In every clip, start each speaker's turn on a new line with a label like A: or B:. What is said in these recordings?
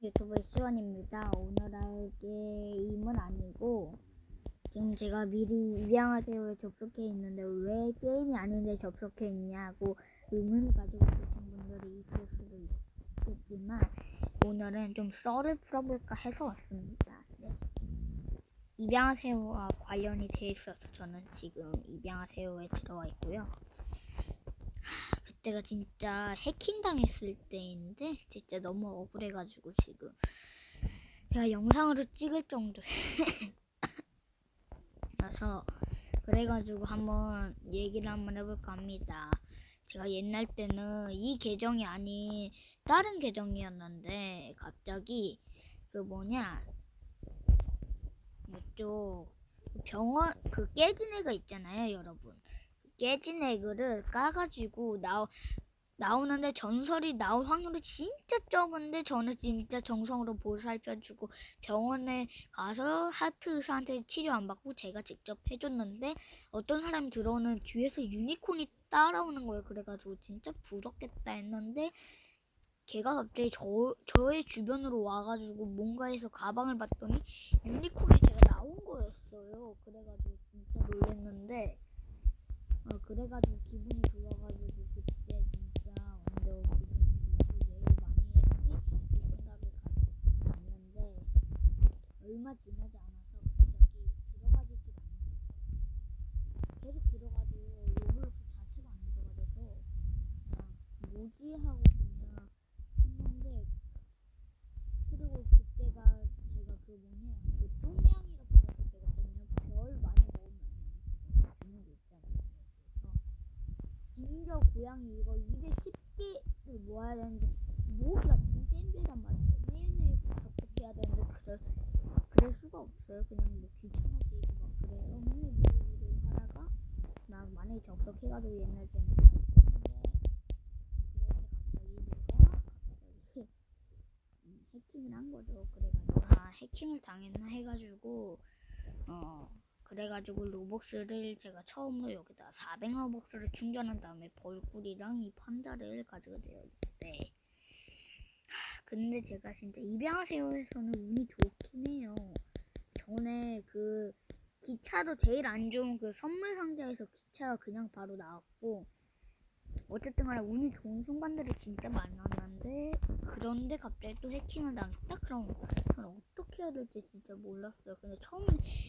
A: 유튜브 시원입니다. 오늘 할 게임은 아니고 지금 제가 미리 입양하세요에 접속해 있는데 왜 게임이 아닌데 접속해 있냐고 의문을 가지고 계신 분들이 있을 수도 있겠지만 오늘은 좀 썰을 풀어볼까 해서 왔습니다. 네. 입양하세요와 관련이 돼 있어서 저는 지금 입양하세요에 들어와 있고요. 그때가 진짜 해킹 당했을 때인데 진짜 너무 억울해가지고 지금 제가 영상으로 찍을 정도 라서 그래가지고 한번 얘기를 한번 해볼까 합니다. 제가 옛날 때는 이 계정이 아닌 다른 계정이었는데 갑자기 그 뭐냐 이쪽 병원 그 깨진 애가 있잖아요 여러분 깨진 에그를 까가지고 나 나오는데 전설이 나올 확률이 진짜 적은데 저는 진짜 정성으로 보살펴주고 병원에 가서 하트 의사한테 치료 안 받고 제가 직접 해줬는데 어떤 사람이 들어오는 뒤에서 유니콘이 따라오는 거예요. 그래가지고 진짜 부럽겠다 했는데 걔가 갑자기 저, 저의 주변으로 와가지고 뭔가에서 가방을 봤더니 유니콘이 제가 나온 거였어요. 그래가지고 진짜 놀랬는데 어, 그래가지고 기분이 좋아가지고 그때 진짜 완전 기분이 좋아서 얘를 많이 해야지 이 생각을 가졌는데 얼마 지나지 않아서 갑자기 들어가지지가 않는 거예요. 계속 들어가도 로블록스 자체가 안 들어가져서 그냥 뭐지 하고 그냥 했는데 그리고 그때가 제가 그 뭐냐 그 똥냥이를 받았을 때거든요. 별 많이 먹으면 주는 거 있잖아요. 그래서 진저 고양이 이거 210개를 모아야 되는데 모으기가 진짜 힘들단 말이에요. 매일매일 접속해야 되는데 그럴, 그럴 수가 없어요. 그냥 뭐 귀찮아지고 막 그래요. 맨날 모으기를 하다가 나 만약에 접속해가지고 옛날 때는 음, 해킹을 한 거죠. 그래가지고 아 해킹을 당했나 해가지고 어 그래가지고 로벅스를 제가 처음으로 여기다 400 로벅스를 충전한 다음에 벌꿀이랑 이 판다를 가지게 되었는데 근데 제가 진짜 입양하세요에서는 운이 좋긴 해요. 전에 그 기차도 제일 안 좋은 그 선물 상자에서 기차가 그냥 바로 나왔고 어쨌든 간에 운이 좋은 순간들이 진짜 많았는데 그런데 갑자기 또 해킹을 당했다? 그럼 저는 어떻게 해야 될지 진짜 몰랐어요. 근데 처음에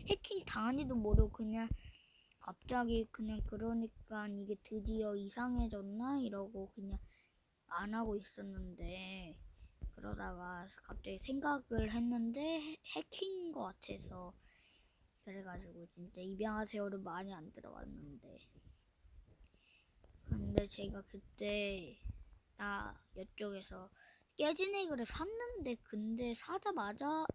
A: 해킹 당한지도 모르고 그냥 갑자기 그냥 그러니까 이게 드디어 이상해졌나 이러고 그냥 안 하고 있었는데 그러다가 갑자기 생각을 했는데 해- 해킹인 것 같아서 그래가지고 진짜 입양하세요를 많이 안 들어왔는데 근데 제가 그때 나 이쪽에서 깨진 애그를 샀는데 근데 사자마자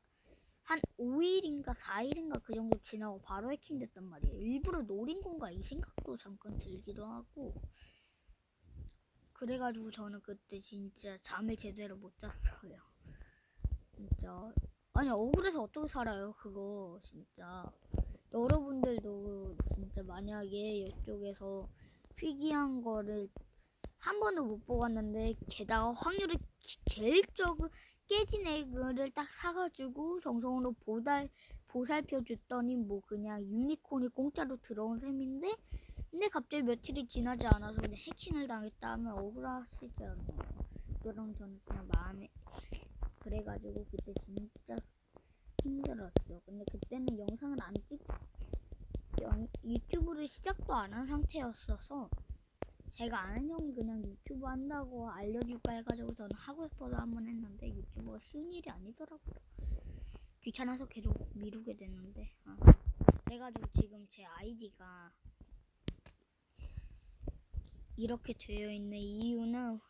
A: 한 5일인가 4일인가 그 정도 지나고 바로 해킹됐단 말이에요. 일부러 노린 건가 이 생각도 잠깐 들기도 하고 그래가지고 저는 그때 진짜 잠을 제대로 못 잤어요. 진짜 아니 억울해서 어떻게 살아요 그거 진짜 여러분들도 진짜 만약에 이쪽에서 희귀한 거를 한 번도 못 뽑았는데 게다가 확률이 기- 제일 적은 깨진 에그를 딱 사가지고 정성으로 보달 보살펴 줬더니 뭐 그냥 유니콘이 공짜로 들어온 셈인데 근데 갑자기 며칠이 지나지 않아서 그냥 해킹을 당했다 하면 억울하시지 않나요? 그럼 저는 그냥 마음에 그래가지고 그때 진짜 힘들었죠. 근데 그때는 영상을 안 찍, 영- 유튜브를 시작도 안 한 상태였어서 제가 아는 형이 그냥 유튜브 한다고 알려줄까 해가지고 저는 하고 싶어서 한번 했는데 유튜브가 쉬운 일이 아니더라고요. 귀찮아서 계속 미루게 됐는데. 아. 그래가지고 지금 제 아이디가 이렇게 되어 있는 이유는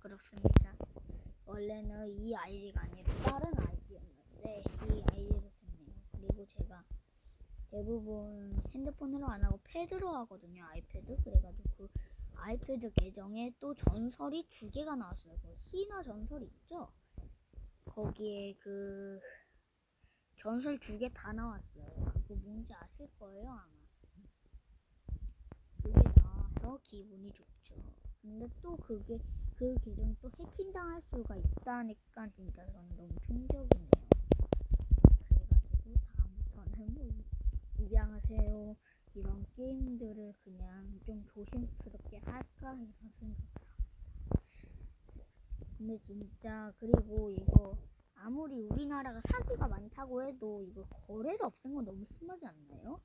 A: 그렇습니다. 원래는 이 아이디가 아니라 다른 아이디였는데 이 아이디로 됐네요. 그리고 제가 대부분 핸드폰으로 안 하고 패드로 하거든요. 아이패드. 그래가지고 그 아이패드 계정에 또 전설이 두 개가 나왔어요. 그 신화 전설 있죠? 거기에 그 전설 두 개 다 나왔어요. 그거 뭔지 아실 거예요, 아마. 그게 나와서 기분이 좋죠. 근데 또 그게 그 계정이 또 해킹당할 수가 있다니까 진짜 저는 너무 충격이네요. 그래가지고 다음부터는 뭐 이- 입양하세요 이런 게임들을 그냥 좀 조심스럽게 할까 이런 생각. 근데 진짜 그리고 이거 아무리 우리나라가 사기가 많다고 해도 이거 거래를 없앤 건 너무 심하지 않나요?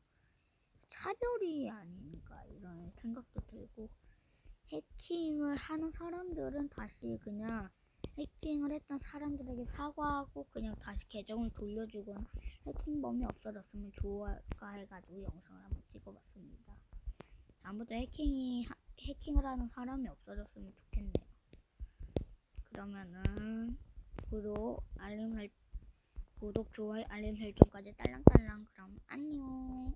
A: 차별이 아닌가 이런 생각도 들고 해킹을 하는 사람들은 다시 그냥 해킹을 했던 사람들에게 사과하고 그냥 다시 계정을 돌려주거나 해킹범이 없어졌으면 좋을까 해가지고 영상을 한번 찍어봤습니다. 다음부터 해킹이 하- 해킹을 하는 사람이 없어졌으면 좋겠네요. 그러면은 구독 알림 설 구독 좋아요 알림 설정까지 딸랑딸랑 그럼 안녕.